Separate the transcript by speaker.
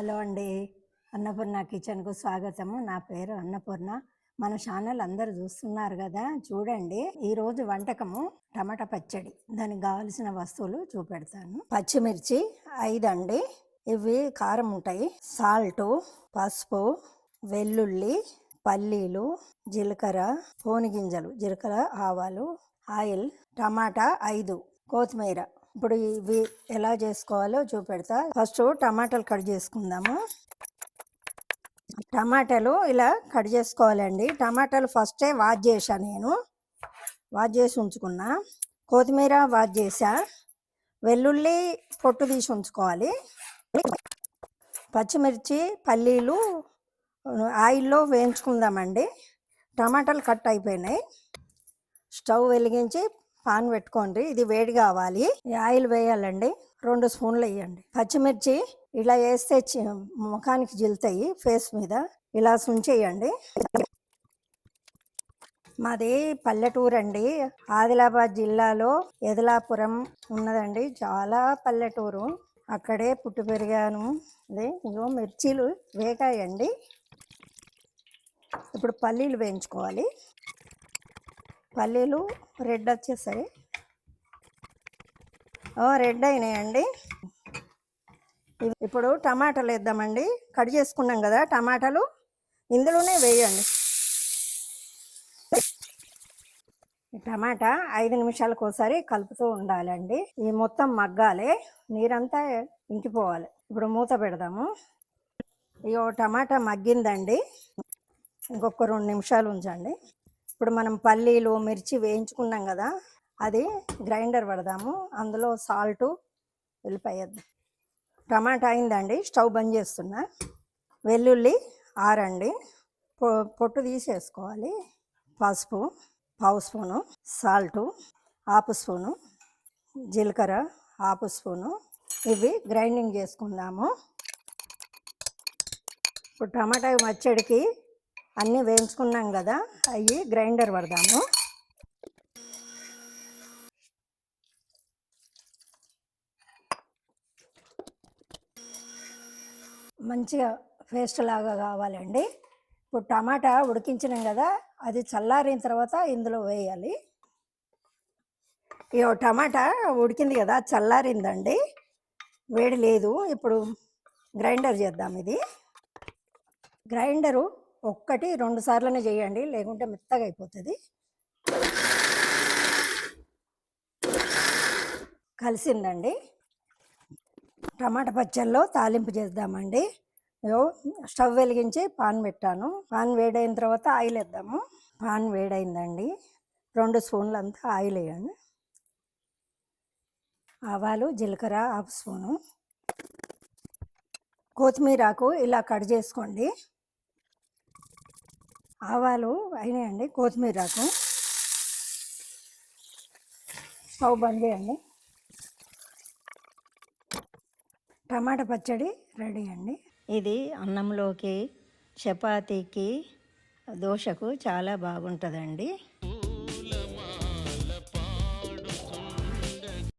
Speaker 1: Hello అండి. అన్నపూర్ణ కిచెన్కు స్వాగతము. నా పేరు అన్నపూర్ణ. మన ఛానల్ అందరు చూస్తున్నారు కదా చూడండి. ఈరోజు వంటకము టమాటా పచ్చడి. దానికి కావలసిన వస్తువులు చూపెడతాను. పచ్చిమిర్చి ఐదు అండి ఇవి కారం ఉంటాయి. సాల్ట్ పసుపు వెల్లుల్లి పల్లీలు జీలకర్ర పోని గింజలు జీలకర్ర ఆవాలు ఆయిల్ టమాటా ఐదు కొత్తిమీర. ఇప్పుడు ఇవి ఎలా చేసుకోవాలో చూపెడతా. ఫస్ట్ టమాటాలు కట్ చేసుకుందాము. టమాటాలు ఇలా కట్ చేసుకోవాలండి. టమాటాలు ఫస్టే వాష్ చేశా నేను. వాష్ చేసి ఉంచుకున్నా. కొత్తిమీర వాష్ చేసా వెల్లుల్లి పొట్టు తీసి ఉంచుకోవాలి. పచ్చిమిర్చి పల్లీలు ఆయిల్లో వేయించుకుందామండి. టమాటాలు కట్ అయిపోయినాయి. స్టవ్ వెలిగించి పాన్ పెట్టుకోండి. ఇది వేడి కావాలి. ఆయిల్ వేయాలండి. రెండు స్పూన్లు వేయండి. పచ్చిమిర్చి ఇలా వేస్తే చి- ముఖానికి జిల్తాయి ఫేస్ మీద. ఇలా సుంచేయండి మాది పల్లెటూరు అండి. ఆదిలాబాద్ జిల్లాలో ఎదలాపురం ఉన్నదండి. చాలా పల్లెటూరు. అక్కడే పుట్టి పెరిగాను. అదే ఇగో మిర్చీలు వేగాయండి. ఇప్పుడు పల్లీలు వేయించుకోవాలి. పల్లీలు రెడ్ వచ్చేసాయి ఓ రెడ్ అయినాయండి. ఇప్పుడు టమాటాలు వేద్దామండి. కట్ చేసుకున్నాం కదా టమాటాలు. ఇందులోనే వేయండి. టమాటా ఐదు నిమిషాలకు ఒకసారి కలుపుతూ ఉండాలండి. ఈ మొత్తం మగ్గాలి. నీరంతా ఇంకిపోవాలి. ఇప్పుడు మూత పెడదాము. ఇగో టమాటా మగ్గిందండి. ఇంకొక రెండు నిమిషాలు ఉంచండి. ఇప్పుడు మనం పల్లీలు మిర్చి వేయించుకున్నాం కదా అది గ్రైండర్ పడదాము. అందులో సాల్టు వెళ్ళిపోయేద్దాం టమాటా అయిందండి స్టవ్ బంద్ చేస్తున్నా. వెల్లుల్లి ఆరండి. పొ- పొట్టు తీసేసుకోవాలి. పసుపు పావు స్పూను. Salt half spoon. జీలకర్ర హాఫ్ స్పూను. ఇవి గ్రైండింగ్ చేసుకుందాము. ఇప్పుడు టమాటా వచ్చేడికి అన్నీ వేయించుకున్నాం కదా అవి గ్రైండర్ పడదాము. మంచిగా పేస్ట్ లాగా కావాలండి. ఇప్పుడు టమాటా ఉడికించినాం కదా అది చల్లారిన తర్వాత ఇందులో వేయాలి. ఇగో టమాటా ఉడికింది కదా చల్లారిందండి. వేడి లేదు ఇప్పుడు గ్రైండర్ చేద్దాం ఇది. గ్రైండరు ఒక్కటి రెండు సార్లనే చేయండి లేకుంటే మెత్తగా అయిపోతుంది. కలిసిందండి. టమాటా పచ్చళ్ళలో తాలింపు చేద్దామండి. స్టవ్ వెలిగించి పాన్ పెట్టాను. పాన్ వేడైన తర్వాత ఆయిల్ వేద్దాము. పాన్ వేడైందండి. రెండు స్పూన్లు అంతా ఆయిల్ వేయండి. ఆవాలు జీలకర్ర హాఫ్ స్పూను. కొత్తిమీరాకు ఇలా కట్ చేసుకోండి. ఆవాలు అయినాయండి కొత్తిమీరాకు స్టవ్ బంద్ చేయండి. టమాటా పచ్చడి రెడీ అండి. ఇది అన్నంలోకి చపాతీకి దోశకు చాలా బాగుంటుందండి.